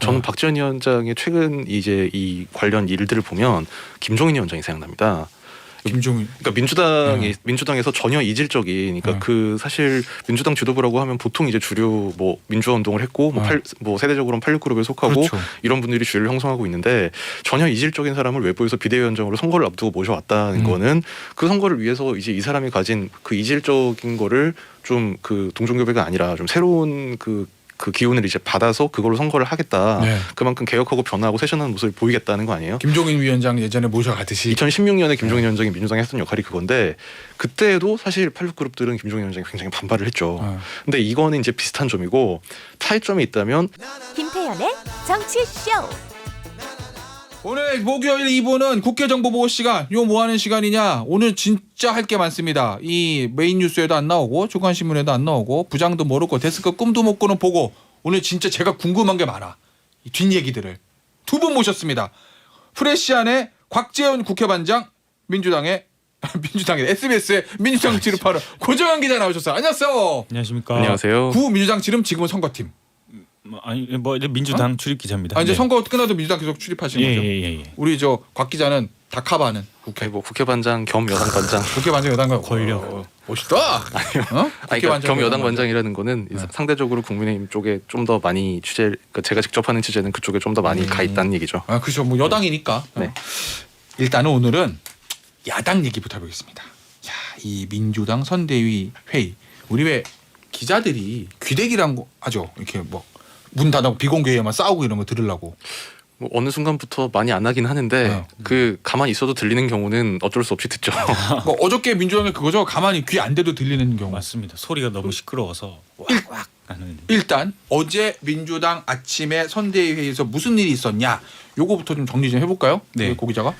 저는 어. 박지원 위원장의 최근 이제 이 관련 일들을 보면 김종인 위원장이 생각납니다. 김종인 그러니까 민주당이 네. 민주당에서 전혀 이질적인 그러니까 네. 그 사실 민주당 지도부라고 하면 보통 이제 주류 뭐 민주화 운동을 했고 뭐, 네. 팔, 뭐 세대적으로는 86그룹에 속하고 그렇죠. 이런 분들이 주류를 형성하고 있는데 전혀 이질적인 사람을 외부에서 비대위원장으로 선거를 앞두고 모셔왔다는 음. 거는 그 선거를 위해서 이제 이 사람이 가진 그 이질적인 거를 좀 그 동종교배가 아니라 좀 새로운 그 그 기운을 이제 받아서 그걸로 선거를 하겠다. 네. 그만큼 개혁하고 변화하고 세션하는 모습을 보이겠다는 거 아니에요? 김종인 위원장 예전에 모셔가듯이 2016년에 김종인 위원장이 민주당에 했던 역할이 그건데 그때도 사실 86그룹들은 김종인 위원장이 굉장히 반발을 했죠. 어. 근데 이거는 이제 비슷한 점이고 차이점이 있다면 김태현의 정치쇼. 오늘 목요일 2부는 국회 정보 보고 시간. 요 뭐 하는 시간이냐? 오늘 진짜 할 게 많습니다. 이 메인 뉴스에도 안 나오고 주간 신문에도 안 나오고 부장도 모르고 데스크 꿈도 못 꾸는 보고 오늘 진짜 제가 궁금한 게 많아. 이 뒷얘기들을 두 분 모셨습니다. 프레시안의 곽재현 국회반장 민주당의 민주당의 SBS의 민주당 지름파를 고정환 기자 나오셨어요. 안녕하세요. 안녕하십니까. 안녕하세요. 구 민주당 지름 지금은 선거팀. 뭐, 아니 뭐 이제 민주당 출입 기자입니다. 아 이제 네. 선거 끝나도 민주당 계속 출입하시는 예, 거죠. 예, 예, 예. 우리 저 곽 기자는 다 커버하는 국회 뭐 국회 반장 겸 여당 반장 국회 반장 여당가 권력. 어, 멋있다. 어? 아니, 국회 그러니까 반장 겸 여당 반장이라는 거는 네. 상대적으로 국민의힘 쪽에 좀 더 많이 취재 그러니까 제가 직접 하는 취재는 그쪽에 좀 더 많이 음. 가 있다는 얘기죠. 아 그렇죠. 뭐 여당이니까. 네. 어. 일단은 오늘은 야당 얘기부터 해보겠습니다. 야, 이 민주당 선대위 회의 우리 왜 기자들이 귀대기란 거 하죠. 이렇게 뭐 문 닫아고 비공개에만 싸우고 이런 거 들으려고. 뭐 어느 순간부터 많이 안 하긴 하는데 어. 그 가만히 있어도 들리는 경우는 어쩔 수 없이 듣죠. 뭐 어저께 민주당의 그거죠. 가만히 귀 안 대도 들리는 경우. 맞습니다. 소리가 너무 시끄러워서 왁왁 하는. 일단 어제 민주당 아침에 선대위 회의에서 무슨 일이 있었냐. 요거부터 좀 정리 좀 해볼까요? 네. 고 기자가.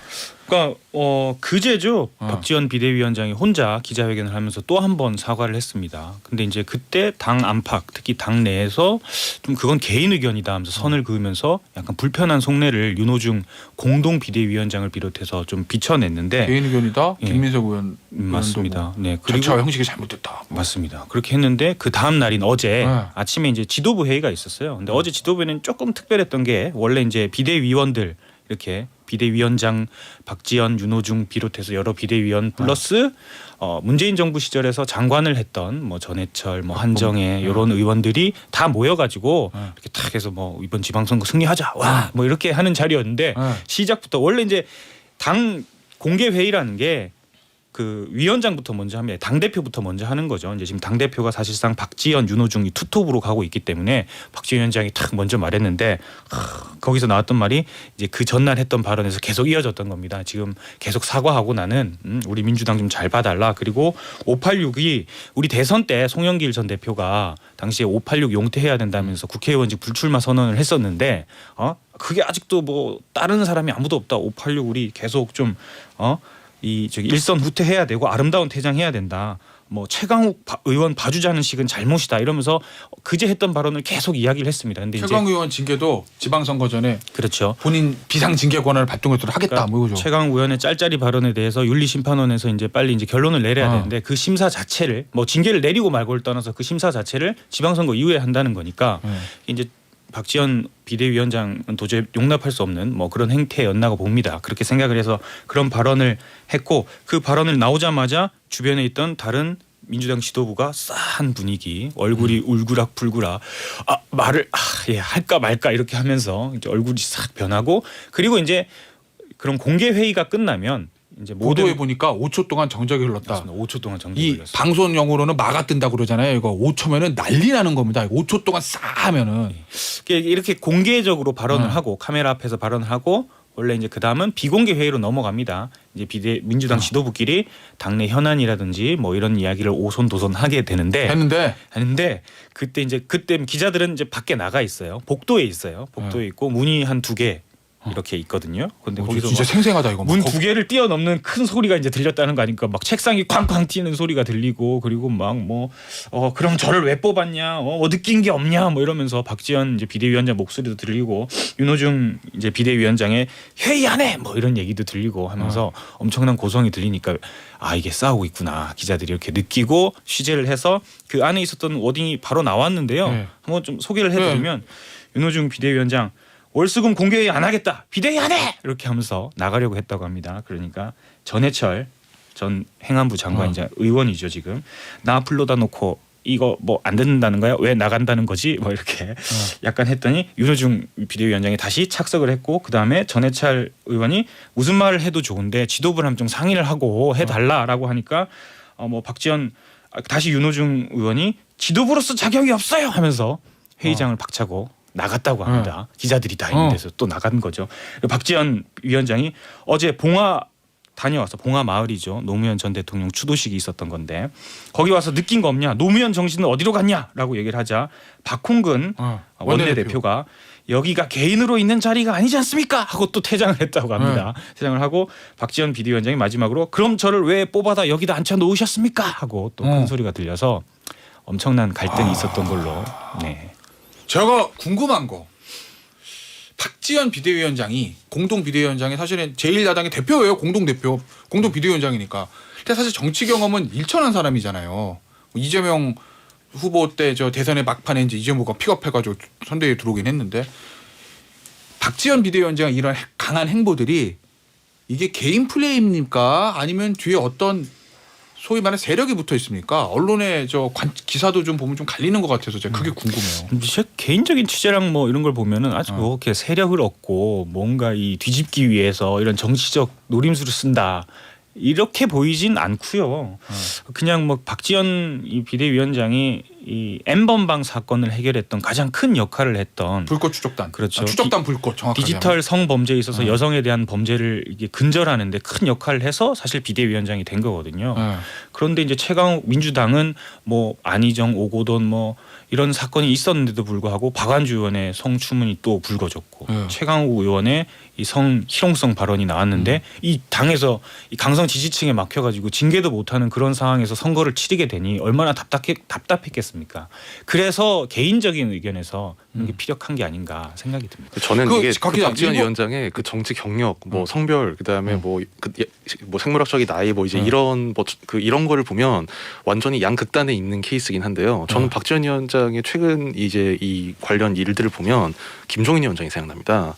그러니까 어 그제죠. 어. 박지원 비대위원장이 혼자 기자회견을 하면서 또 한 번 사과를 했습니다. 근데 이제 그때 당 안팎 특히 당 내에서 좀 그건 개인 의견이다 하면서 선을 그으면서 약간 불편한 속내를 윤호중 공동 비대위원장을 비롯해서 좀 비춰냈는데 개인 의견이다. 예. 김민석 의원 음, 맞습니다. 네 절차 그리고 형식이 잘못됐다. 맞습니다. 그렇게 했는데 그 다음 날인 어제 네. 아침에 이제 지도부 회의가 있었어요. 근데 어제 지도부에는 조금 특별했던 게 원래 이제 비대위원들 이렇게 비대위원장 박지원, 윤호중 비롯해서 여러 비대위원 플러스 어 문재인 정부 시절에서 장관을 했던 뭐 전해철, 뭐 한정혜 이런 의원들이 다 모여가지고 네. 이렇게 탁 해서 뭐 이번 지방선거 승리하자 와 뭐 이렇게 하는 자리였는데 네. 시작부터 원래 이제 당 공개 회의라는 게 그 위원장부터 먼저 하면 당 대표부터 먼저 하는 거죠. 이제 지금 당 대표가 사실상 박지원, 윤호중이 투톱으로 가고 있기 때문에 박지원 위원장이 탁 먼저 말했는데 하, 거기서 나왔던 말이 이제 그 전날 했던 발언에서 계속 이어졌던 겁니다. 지금 계속 사과하고 나는 음, 우리 민주당 좀 잘 봐달라. 그리고 586이 우리 대선 때 송영길 전 대표가 당시에 586 용퇴해야 된다면서 국회의원직 불출마 선언을 했었는데 어 그게 아직도 뭐 다른 사람이 아무도 없다. 586 우리 계속 좀어 이 저기 일선 후퇴해야 되고 아름다운 퇴장해야 된다. 뭐 최강욱 바- 의원 봐주자는 식은 잘못이다 이러면서 그제 했던 발언을 계속 이야기를 했습니다. 근데 최강 의원 징계도 지방선거 전에 그렇죠. 본인 비상 징계 권한을 발동했도록 하겠다. 그러니까 뭐. 최강 의원의 짤짤이 발언에 대해서 윤리심판원에서 이제 빨리 이제 결론을 내려야 어. 되는데 그 심사 자체를 뭐 징계를 내리고 말고를 떠나서 그 심사 자체를 지방선거 이후에 한다는 거니까 네. 이제 박지원 비대위원장은 도저히 용납할 수 없는 뭐 그런 행태였나고 봅니다. 그렇게 생각을 해서 그런 발언을 했고 그 발언을 나오자마자 주변에 있던 다른 민주당 지도부가 싸한 분위기 얼굴이 울그락 불그락 아 말을 아, 예 할까 말까 이렇게 하면서 이제 얼굴이 싹 변하고 그리고 이제 그런 공개 회의가 끝나면 이제 모든 보니까 5초 동안 정적이 흘렀다. 5초 동안 정지 이 걸렸어요. 방송 용어로는 막아 뜬다 그러잖아요. 이거 5초면은 난리 나는 겁니다. 5초 동안 싸 하면은 이게 이렇게 공개적으로 발언을 네. 하고 카메라 앞에서 발언을 하고 원래 이제 그 다음은 비공개 회의로 넘어갑니다. 이제 비대 민주당 어. 지도부끼리 당내 현안이라든지 뭐 이런 이야기를 오손도손 하게 되는데 했는데 하는데 그때 이제 그때 기자들은 이제 밖에 나가 있어요. 복도에 있어요. 복도에 있고 문이 한 두 개 이렇게 있거든요. 근데 어, 거기서 진짜 막 생생하다 이거. 문 거- 두 개를 뛰어넘는 큰 소리가 이제 들렸다는 거 아닙니까? 막 책상이 쾅쾅 튀는 소리가 들리고 그리고 막 뭐 어 그럼 저를 왜 뽑았냐? 어, 어 느낀 게 없냐? 뭐 이러면서 박지원 이제 비대위원장 목소리도 들리고 윤호중 이제 비대위원장의 회의 안 해! 뭐 이런 얘기도 들리고 하면서 엄청난 고성이 들리니까 아 이게 싸우고 있구나 기자들이 이렇게 느끼고 취재를 해서 그 안에 있었던 워딩이 바로 나왔는데요. 네. 한번 좀 소개를 해드리면 윤호중 비대위원장 월수금 공개회의 안 하겠다. 비대위 안 해. 이렇게 하면서 나가려고 했다고 합니다. 그러니까 전해철 전 행안부 장관이자 어. 의원이죠 지금 나 불러다 놓고 이거 뭐 안 듣는다는 거야? 왜 나간다는 거지? 뭐 이렇게 약간 했더니 윤호중 비대위원장이 다시 착석을 했고 그 다음에 전해철 의원이 무슨 말을 해도 좋은데 지도부랑 좀 상의를 하고 해달라라고 하니까 어 뭐 박지원 아, 다시 윤호중 의원이 지도부로서 자격이 없어요 하면서 회의장을 박차고 나갔다고 합니다. 기자들이 다 있는 어. 데서 또 나간 거죠. 박지원 위원장이 어제 봉화 다녀와서 봉화 마을이죠. 노무현 전 대통령 추도식이 있었던 건데 거기 와서 느낀 거 없냐? 노무현 정신은 어디로 갔냐?라고 얘기를 하자 박홍근 어, 원내대표가 여기가 개인으로 있는 자리가 아니지 않습니까? 하고 또 퇴장을 했다고 합니다. 네. 퇴장을 하고 박지원 비대위원장이 마지막으로 그럼 저를 왜 뽑아다 여기다 앉혀 놓으셨습니까? 하고 또 큰 어. 소리가 들려서 엄청난 갈등이 있었던 걸로. 네. 제가 궁금한 거. 박지원 비대위원장이 공동 비대위원장이 사실은 제1야당의 대표예요 공동 대표. 공동 비대위원장이니까. 근데 사실 정치 경험은 일천한 사람이잖아요. 뭐 이재명 후보 때 저 대선의 막판에 이제 이재모가 픽업해가지고 선대위에 들어오긴 했는데 박지원 비대위원장 이런 해- 강한 행보들이 이게 개인 플레이입니까? 아니면 뒤에 어떤 소위 말하는 세력이 붙어 있습니까 언론의 저 관- 기사도 좀 보면 좀 갈리는 것 같아서 제가 그게 궁금해요. 제 개인적인 취재랑 뭐 이런 걸 보면은 아주 어. 뭐 이렇게 세력을 얻고 뭔가 이 뒤집기 위해서 이런 정치적 노림수를 쓴다 이렇게 보이진 않고요. 어. 그냥 뭐 박지원 이 비대위원장이 이 N번방 사건을 해결했던 가장 큰 역할을 했던 불꽃 추적단. 그렇죠. 아, 추적단 불꽃 정확하게. 디지털 성범죄에 있어서 어. 여성에 대한 범죄를 이게 근절하는데 큰 역할을 해서 사실 비대위원장이 된 거거든요. 하면. 그런데 이제 최강욱 민주당은 뭐 안희정 오고돈 뭐 이런 사건이 있었는데도 불구하고 박완주 의원의 성추문이 또 불거졌고 네. 최강욱 의원의 이 성 실용성 발언이 나왔는데 음. 이 당에서 이 강성 지지층에 막혀가지고 징계도 못하는 그런 상황에서 선거를 치르게 되니 얼마나 답답해 답답했겠습니까? 그래서 개인적인 의견에서 이게 피력한 게 아닌가 생각이 듭니다. 저는 그 이게 박그 기자, 박지원 일본- 위원장의 그 정치 경력, 뭐 음. 성별, 그다음에 음. 뭐, 그, 예, 뭐 생물학적인 나이, 뭐 이제 음. 이런 뭐 그 이런 거를 보면 완전히 양극단에 있는 케이스긴 한데요. 저는 음. 박지원 위원장의 최근 이제 이 관련 일들을 보면 김종인 위원장이 생각납니다.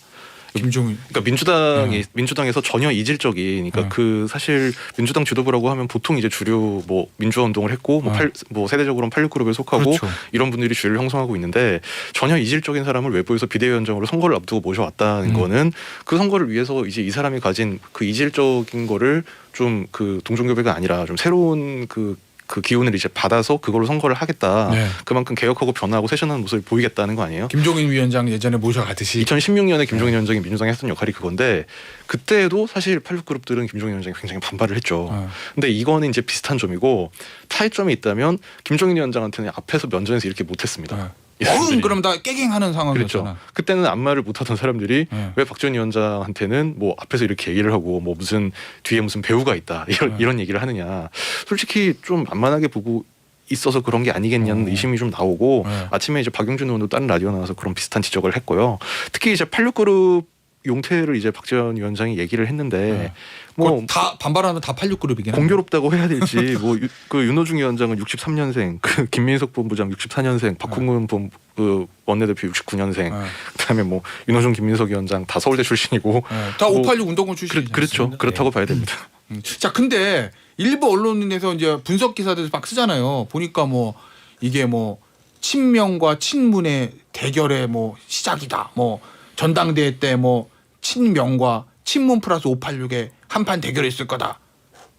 김종인. 그러니까 민주당이 음. 민주당에서 전혀 이질적인 그러니까 음. 그 사실 민주당 지도부라고 하면 보통 이제 주류 뭐 민주화 운동을 했고 뭐, 음. 팔, 뭐 세대적으로는 86그룹에 속하고 그렇죠. 이런 분들이 주류를 형성하고 있는데 전혀 이질적인 사람을 외부에서 비대위원장으로 선거를 앞두고 모셔왔다는 음. 거는 그 선거를 위해서 이제 이 사람이 가진 그 이질적인 거를 좀 그 동종교배가 아니라 좀 새로운 그 그 기운을 이제 받아서 그걸로 선거를 하겠다. 네. 그만큼 개혁하고 변화하고 쇄신하는 모습을 보이겠다는 거 아니에요? 김종인 위원장 예전에 모셔가듯이. 2016년에 김종인 위원장이 민주당이 했던 역할이 그건데 그때도 사실 86그룹들은 김종인 위원장이 굉장히 반발을 했죠. 어. 근데 이거는 이제 비슷한 점이고 차이점이 있다면 김종인 위원장한테는 앞에서 면전에서 이렇게 못했습니다. 네. 이 어흥. 그럼 다 깨갱하는 상황이었잖아. 그렇죠. 그때는 아무 말을 못하던 사람들이 네. 왜 박지원 위원장한테는 뭐 앞에서 이렇게 얘기를 하고 뭐 무슨 뒤에 무슨 배우가 있다 이런 네. 이런 얘기를 하느냐. 솔직히 좀 만만하게 보고 있어서 그런 게 아니겠냐는 어. 의심이 좀 나오고 네. 아침에 이제 박용준 의원도 다른 라디오 나와서 그런 비슷한 지적을 했고요. 특히 이제 86그룹 용태를 이제 박지원 위원장이 얘기를 했는데 네. 뭐 뭐다 반발하는 다 86그룹이긴 공교롭다고 해야 될지 뭐 그 윤호중 위원장은 63년생, 그 김민석 본부장 64년생, 박홍근 본그 원내대표 69년생, 네. 그다음에 뭐 윤호중 김민석 위원장 다 서울대 출신이고 네. 다 뭐 586 운동권 그, 출신이 그렇죠 그렇다고 봐야 됩니다. 음. 자, 근데 일부 언론에서 이제 분석 기사들 막 쓰잖아요. 보니까 뭐 이게 뭐 친명과 친문의 대결의 뭐 시작이다. 뭐 전당대회 때 뭐 친명과 친문 플러스 586의 한판 대결이 있을 거다.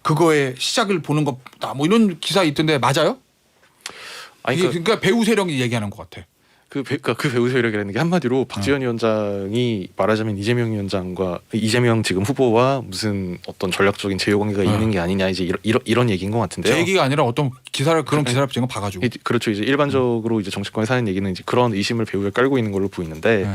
그거의 시작을 보는 것다. 뭐 이런 기사 있던데 맞아요? 아니 그러니까 그러니까 배우 세력이 얘기하는 것 같아. 그, 배, 그러니까 그 배우 세력이라는 게 한마디로 박지원 위원장이 말하자면 이재명 위원장과 이재명 지금 후보와 무슨 어떤 전략적인 제휴 관계가 어. 있는 게 아니냐 이제 이런 이런, 이런 얘기인 것 같은데요. 제 얘기가 아니라 어떤 기사를 그런 기사를 제가 봐가지고. 이- 그렇죠. 이제 일반적으로 이제 정치권에서 하는 얘기는 이제 그런 의심을 배우에 깔고 있는 걸로 보이는데 네.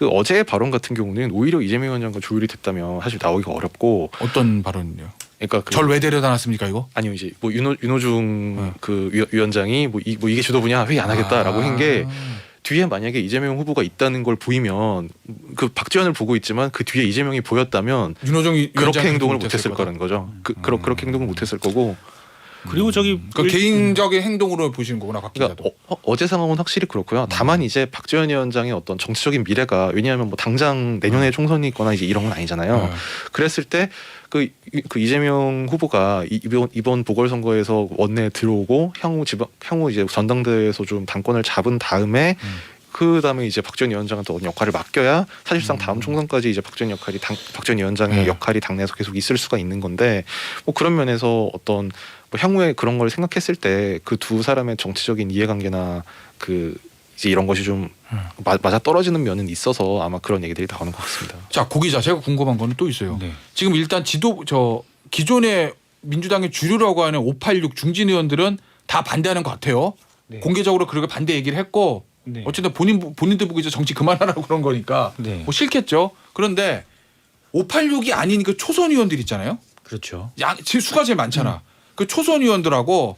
그 어제의 발언 같은 경우는 오히려 이재명 위원장과 조율이 됐다면 사실 나오기가 어렵고 어떤 발언이요? 그러니까 그 절 왜 데려다 놨습니까 이거? 아니요 이제 뭐 윤호 윤호중 네. 그 위- 위원장이 뭐, 이, 뭐 이게 주도부냐 회의 안 하겠다라고 아. 한게 뒤에 만약에 이재명 후보가 있다는 걸 보이면 그 박지원을 보고 있지만 그 뒤에 이재명이 보였다면 윤호정 위- 그렇게 행동을 못했을. 거라는 거죠. 그 그러, 음. 그렇게 행동을 못했을 거고 그리고 저기 그 일- 개인적인 행동으로 보시는 거구나 박 그러니까 기자도. 어, 어제 상황은 확실히 그렇고요. 다만 이제 박지원 위원장의 어떤 정치적인 미래가 왜냐하면 뭐 당장 내년에 총선이 있거나 이제 이런 건 아니잖아요. 네. 그랬을 때 그 그 이재명 후보가 이- 이번 이번 보궐선거에서 원내에 들어오고 향후 지방 향후 이제 전당대회에서 좀 당권을 잡은 다음에 음. 그 다음에 이제 박지원 위원장한테 어떤 역할을 맡겨야 사실상 다음 총선까지 이제 박지원 역할이 당, 박지원 위원장의 네. 역할이 당내에서 계속 있을 수가 있는 건데 뭐 그런 면에서 어떤 뭐 향후에 그런 걸 생각했을 때 그 두 사람의 정치적인 이해관계나 그 이제 이런 것이 좀 음. 마- 맞아 떨어지는 면은 있어서 아마 그런 얘기들이 나오는 것 같습니다. 자, 고 기자 제가 궁금한 거는 또 있어요. 네. 지금 일단 지도 저 기존의 민주당의 주류라고 하는 586 중진 의원들은 다 반대하는 것 같아요. 네. 공개적으로 그렇게 반대 얘기를 했고 네. 어쨌든 본인 본인들 보고 이제 정치 그만하라고 그런 거니까 네. 뭐 싫겠죠. 그런데 586이 아닌 그 초선 의원들 있잖아요. 그렇죠. 양제 수가 제일 많잖아. 그 초선 의원들하고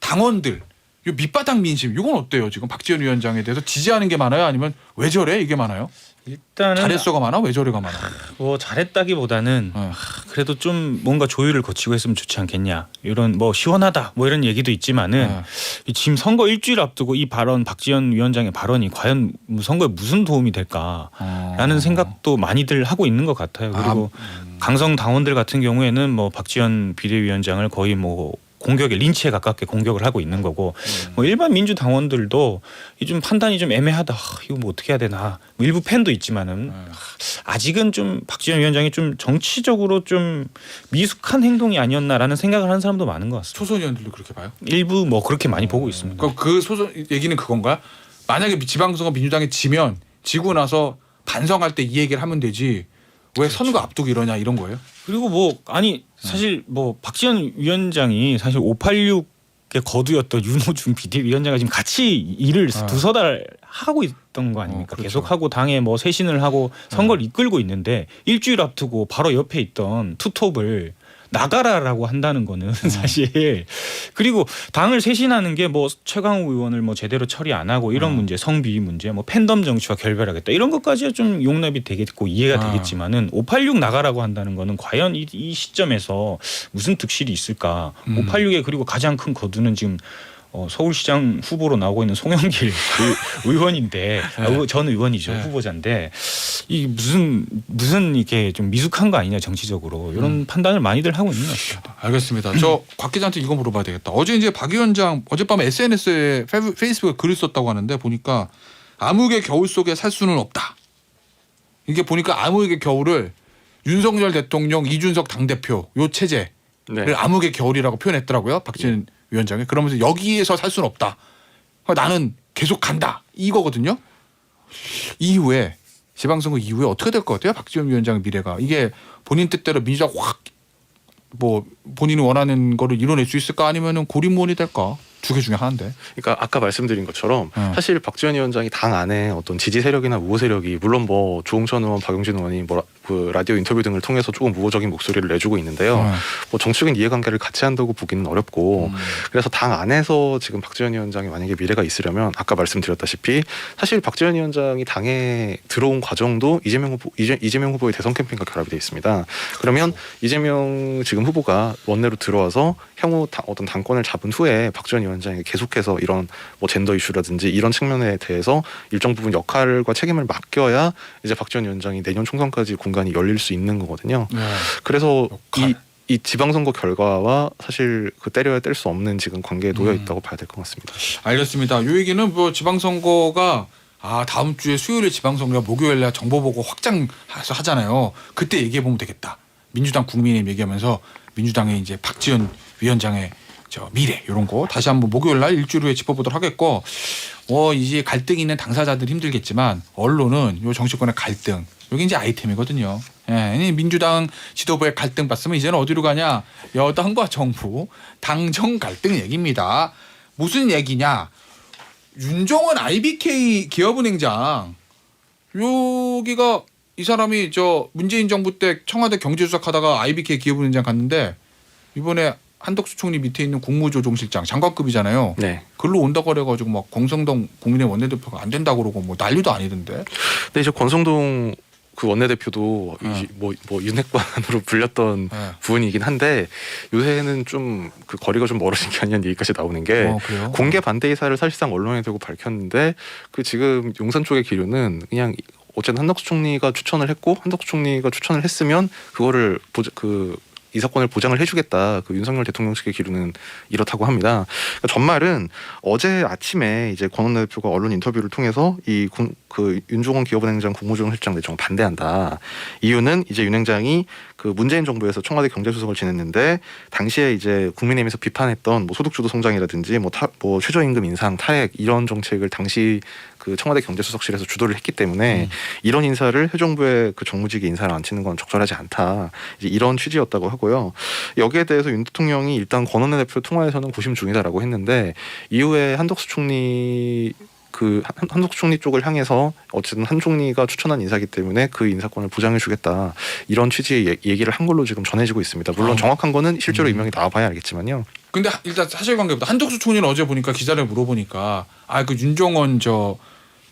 당원들 요 밑바닥 민심 이건 어때요? 지금 박지원 위원장에 대해서 지지하는 게 많아요? 아니면 왜 저래 이게 많아요? 일단은 잘했어가 많아? 왜 저래가 많아? 뭐 잘했다기보다는 네. 하, 그래도 좀 뭔가 조율을 거치고 했으면 좋지 않겠냐 이런 뭐 시원하다 뭐 이런 얘기도 있지만은 네. 이 지금 선거 일주일 앞두고 이 발언 박지원 위원장의 발언이 과연 뭐 선거에 무슨 도움이 될까라는 어. 생각도 많이들 하고 있는 것 같아요. 그리고 강성 당원들 같은 경우에는 뭐 박지원 비대위원장을 거의 뭐 공격에 린치에 가깝게 공격을 하고 있는 거고 뭐 일반 민주 당원들도 이좀 판단이 좀 애매하다. 하, 이거 뭐 어떻게 해야 되나. 뭐 일부 팬도 있지만은 네. 아직은 좀 박지원 위원장이 좀 정치적으로 좀 미숙한 행동이 아니었나라는 생각을 하는 사람도 많은 것 같습니다. 초선 의원들도 그렇게 봐요? 일부 뭐 그렇게 많이 보고 있습니다. 그럼 그 소선 얘기는 그건가? 만약에 지방선거 민주당이 지면 지고 나서 반성할 때 이 얘기를 하면 되지. 왜 선거 앞두고 이러냐 이런 거예요? 그리고 뭐 아니 사실 뭐 박지원 위원장이 사실 586의 거두였던 윤호중 비대위원장과 지금 같이 일을 아. 두서 달 하고 있던 거 아닙니까? 어, 그렇죠. 계속 하고 당에 뭐 쇄신을 하고 선거를 이끌고 있는데 일주일 앞두고 바로 옆에 있던 투톱을 나가라라고 한다는 거는 사실 그리고 당을 쇄신하는 게 뭐 최강욱 의원을 뭐 제대로 처리 안 하고 이런 음. 문제 성비 문제 뭐 팬덤 정치와 결별하겠다 이런 것까지야 좀 용납이 되겠고 이해가 아. 되겠지만은 586 나가라고 한다는 거는 과연 이, 이 시점에서 무슨 득실이 있을까 음. 586의 그리고 가장 큰 거두는 지금 어, 서울시장 후보로 나오고 있는 송영길 의- 의원인데 아, 의- 전 의원이죠 네. 후보자인데 이 무슨 무슨 이게 좀 미숙한 거 아니냐 정치적으로 이런 음. 판단을 많이들 하고 있는 것 같아요. 알겠습니다. 저 곽 기자한테 이거 물어봐야 되겠다. 어제 이제 박 위원장 어젯밤에 SNS에 페이스북에 글을 썼다고 하는데 보니까 암흑의 겨울 속에 살 수는 없다. 이게 보니까 암흑의 겨울을 윤석열 대통령, 이준석 당대표 요 체제를 네. 암흑의 겨울이라고 표현했더라고요. 박지원 위원장이 그러면서 여기에서 살 수는 없다. 그러니까 나는 계속 간다. 이거거든요. 이후에 지방선거 이후에 어떻게 될 것 같아요? 박지원 위원장의 미래가 이게 본인 뜻대로 민주당 확 뭐 본인이 원하는 거를 이뤄낼 수 있을까 아니면은 고립무원이 될까 두 개 중에 하나인데. 그러니까 아까 말씀드린 것처럼 음. 사실 박지원 위원장이 당 안에 어떤 지지 세력이나 우호 세력이 물론 뭐 조홍천 의원, 박용진 의원이 뭐 라- 그 라디오 인터뷰 등을 통해서 조금 우호적인 목소리를 내주고 있는데요. 네. 뭐 정치적인 이해관계를 같이 한다고 보기는 어렵고 음. 그래서 당 안에서 지금 박지원 위원장이 만약에 미래가 있으려면 아까 말씀드렸다시피 사실 박지원 위원장이 당에 들어온 과정도 이재명 후보 이재, 이재명 후보의 대선 캠페인과 결합이 돼 있습니다. 그러면 이재명 지금 후보가 원내로 들어와서 향후 당- 어떤 당권을 잡은 후에 박지원 위원 장이 계속해서 이런 뭐 젠더 이슈라든지 이런 측면에 대해서 일정 부분 역할과 책임을 맡겨야 이제 박지원 위원장이 내년 총선까지 공간이 열릴 수 있는 거거든요. 네. 그래서 역할. 이, 이 지방선거 결과와 사실 그 때려야 뗄 수 없는 지금 관계에 놓여 음. 있다고 봐야 될 것 같습니다. 알겠습니다. 요 얘기는 뭐 지방선거가 아 다음 주에 수요일에 지방선거가 목요일날 정보 보고 확장 하잖아요. 그때 얘기해 보면 되겠다. 민주당 국민의힘 얘기하면서 민주당의 이제 박지원 위원장의 저 미래 이런 거 다시 한번 목요일 날 일주일 후에 짚어보도록 하겠고 어 이제 갈등 있는 당사자들 힘들겠지만 언론은 요 정치권의 갈등 여기 이제 아이템이거든요. 예, 이 민주당 지도부의 갈등 봤으면 이제는 어디로 가냐? 여당과 정부 당정 갈등 얘기입니다. 무슨 얘기냐? 윤정원 IBK 기업은행장 여기가 이 사람이 저 문재인 정부 때 청와대 경제수석 하다가 IBK 기업은행장 갔는데 이번에 한덕수 총리 밑에 있는 국무조정실장 장관급이잖아요. 네. 글로 온다고 그래가지고 막 권성동 국민의 원내대표가 안 된다고 그러고 뭐 난리도 아니던데. 근데 이제 권성동 그 원내대표도 어. 뭐뭐 윤핵관으로 불렸던 네. 부분이긴 한데 요새는 좀 그 거리가 좀 멀어진 게 아니냐는 얘기까지 나오는 게 어? 공개 반대 의사를 사실상 언론에 대고 밝혔는데 그 지금 용산 쪽의 기류는 그냥 어쨌든 한덕수 총리가 추천을 했고 한덕수 총리가 추천을 했으면 그거를 보자, 그 이 사건을 보장을 해주겠다. 그 윤석열 대통령 측의 기류는 이렇다고 합니다. 그러니까 전말은 어제 아침에 이제 권원내 대표가 언론 인터뷰를 통해서 이그 윤종원 기업은행장 국무조정실장 내정 반대한다. 이유는 이제 윤 행장이 그 문재인 정부에서 청와대 경제수석을 지냈는데 당시에 이제 국민의힘에서 비판했던 뭐 소득주도 성장이라든지 뭐, 타, 뭐 최저임금 인상 타액 이런 정책을 당시 그 청와대 경제수석실에서 주도를 했기 때문에 음. 이런 인사를 새 정부의 그 정무직에 인사를 앉히는 건 적절하지 않다. 이제 이런 취지였다고 하고요. 여기에 대해서 윤 대통령이 일단 권원내 대표 통화에서는 고심 중이다라고 했는데 이후에 한덕수 총리 그 한- 한덕수 총리 쪽을 향해서 어쨌든 한 총리가 추천한 인사기 때문에 그 인사권을 보장해주겠다 이런 취지의 얘- 얘기를 한 걸로 지금 전해지고 있습니다. 물론 아. 정확한 거는 실제로 음. 임명이 나와봐야 알겠지만요. 근데 하- 일단 사실관계부터 한덕수 총리는 어제 보니까 기자를 물어보니까 아 그 윤종원 저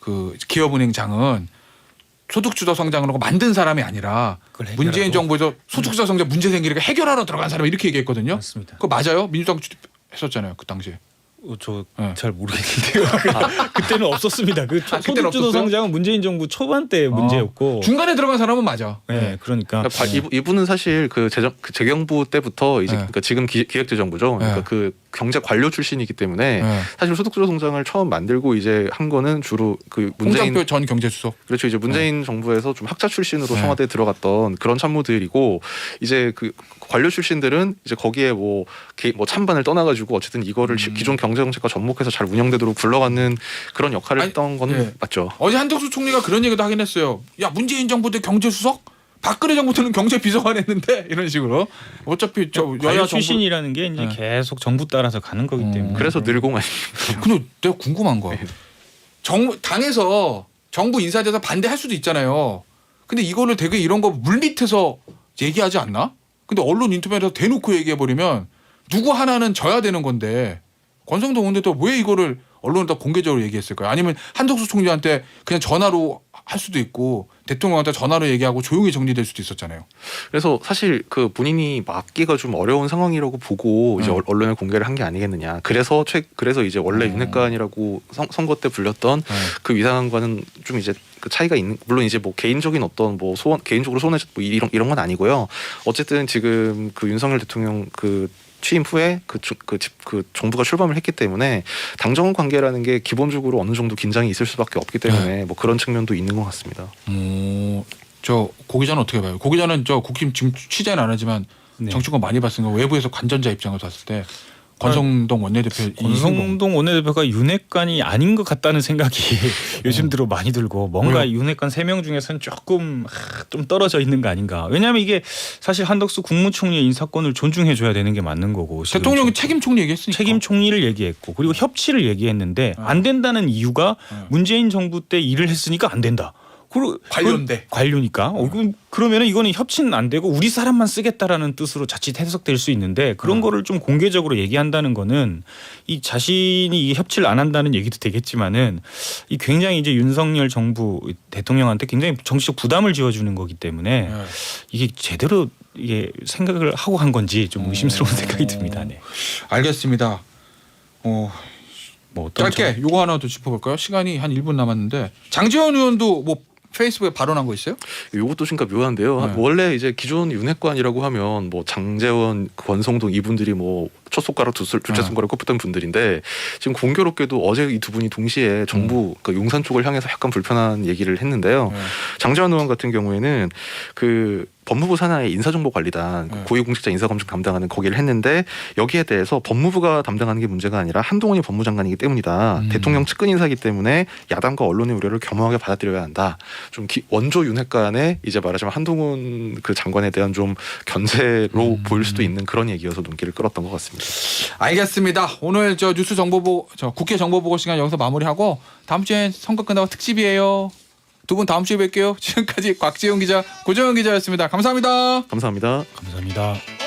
그 기업은행장은 소득주도 하고 만든 사람이 아니라. 문재인 정부에서 소득주도 성장 문제 생기니까 해결하러 들어간 사람 이렇게 얘기했거든요. 맞습니다. 그거 맞아요? 민주당 했었잖아요 그 당시에. 어, 저 네. 잘 모르겠는데요. 그때는 없었습니다. 그 아, 그때는 소득주도 없었어요? 성장은 문재인 정부 초반 때 문제였고. 중간에 들어간 사람은 맞아. 네, 그러니까 그러니까 바- 이분- 이분은 사실 그 재정 그 재경부 때부터 이제 네. 그러니까 지금 기, 기획재정부죠. 그러니까 네. 그 경제 관료 출신이기 때문에 네. 사실 소득주도 성장을 처음 만들고 이제 한 거는 주로 그 문재인 홍장표 전 경제수석. 그렇죠. 이제 문재인 정부에서 좀 학자 출신으로 네. 청와대에 들어갔던 그런 참모들이고 이제 그 관료 출신들은 이제 거기에 뭐, 개- 뭐 찬반을 떠나가지고 어쨌든 이거를 시- 음. 기존 경제 정책과 접목해서 잘 운영되도록 굴러가는 그런 역할을 아니, 했던 건 예. 맞죠. 어제 한덕수 총리가 그런 얘기도 하긴 했어요. 야 문재인 정부 때 경제수석, 박근혜 정부 때는 경제 비서관 했는데 이런 식으로 어차피 저 관료 여야 정부. 출신이라는 게 이제 네. 계속 정부 따라서 가는 거기 음. 때문에 그래서 늘공 아니 근데 내가 궁금한 거. 네. 정 당에서 정부 인사돼서 반대할 수도 있잖아요. 근데 이거를 되게 이런 거 물밑에서 얘기하지 않나? 근데 언론 인터뷰에서 대놓고 얘기해 버리면 누구 하나는 져야 되는 건데 권성동 원내도 왜 이거를 언론에다 공개적으로 얘기했을까요? 아니면 한덕수 총리한테 그냥 전화로 할 수도 있고 대통령한테 전화로 얘기하고 조용히 정리될 수도 있었잖아요. 그래서 사실 그 본인이 막기가 좀 어려운 상황이라고 보고 이제 음. 언론에 공개를 한 게 아니겠느냐. 그래서 최 그래서 이제 원래 음. 윤핵관이라고 선- 선거 때 불렸던 그 위상과는 좀 이제 그 차이가 있는 물론 이제 뭐 개인적인 어떤 뭐 소원 개인적으로 소원해 뭐 이런 이런 건 아니고요. 어쨌든 지금 그 윤석열 대통령 그 취임 후에 그, 주- 그, 집- 그 정부가 출범을 했기 때문에 당정원 관계라는 게 기본적으로 어느 정도 긴장이 있을 수밖에 없기 때문에 뭐 그런 측면도 있는 것 같습니다. 음, 저 고기자는 어떻게 봐요? 고기자는 저 국힘 지금 취재는 안 하지만 네. 정치권 많이 봤으니까 외부에서 관전자 입장을 봤을 때 권성동 원내대표. 권성동 원내대표가 윤핵관이 아닌 것 같다는 생각이 요즘 들어 많이 들고 뭔가 왜요? 윤핵관 세 명 중에서는 조금 하, 좀 떨어져 있는 거 아닌가. 왜냐하면 이게 사실 한덕수 국무총리의 인사권을 존중해 줘야 되는 게 맞는 거고 대통령이 좀 책임 총리 얘기했으니까. 책임 총리를 얘기했고 그리고 협치를 얘기했는데 어. 안 된다는 이유가 어. 문재인 정부 때 일을 했으니까 안 된다. 그리고 관료인데. 그- 관료니까. 어, 그럼 그러면은 이거는 협치는 안 되고 우리 사람만 쓰겠다라는 뜻으로 자칫 해석될 수 있는데 그런 어. 거를 좀 공개적으로 얘기한다는 거는 이 자신이 이 협치를 안 한다는 얘기도 되겠지만은 이 굉장히 이제 윤석열 정부 대통령한테 굉장히 정치적 부담을 지어주는 거기 때문에 네. 이게 제대로 이게 생각을 하고 한 건지 좀 의심스러운 어. 생각이 듭니다. 네. 알겠습니다. 어, 뭐 짧게 요거 하나 더 짚어볼까요? 시간이 한 1분 남았는데 장재원 의원도 뭐 페이스북에 발언한 거 있어요? 요것도 진짜 묘한데요. 네. 원래 이제 기존 윤핵관이라고 하면 뭐 장재원, 권성동 이분들이 뭐 첫 손가락 두 둘째 네. 손가락 꼽혔던 분들인데 지금 공교롭게도 어제 이 두 분이 동시에 정부 그 용산 쪽을 향해서 약간 불편한 얘기를 했는데요. 네. 장재원 의원 같은 경우에는 그 법무부 산하의 인사정보관리단 그 네. 고위공직자 인사검증 담당하는 거기를 했는데 여기에 대해서 법무부가 담당하는 게 문제가 아니라 한동훈이 법무장관이기 때문이다. 음. 대통령 측근 인사기 때문에 야당과 언론의 우려를 겸허하게 받아들여야 한다. 좀 기- 원조 윤핵관의 이제 말하자면 한동훈 그 장관에 대한 좀 견제로 음. 보일 수도 있는 그런 얘기여서 눈길을 끌었던 것 같습니다. 알겠습니다. 오늘 저 뉴스 정보보 저 국회 정보보고 시간 여기서 마무리하고 다음 주엔 선거 끝나고 특집이에요. 두 분 다음 주에 뵐게요. 지금까지 곽지용 기자, 고정현 기자였습니다. 감사합니다. 감사합니다. 감사합니다.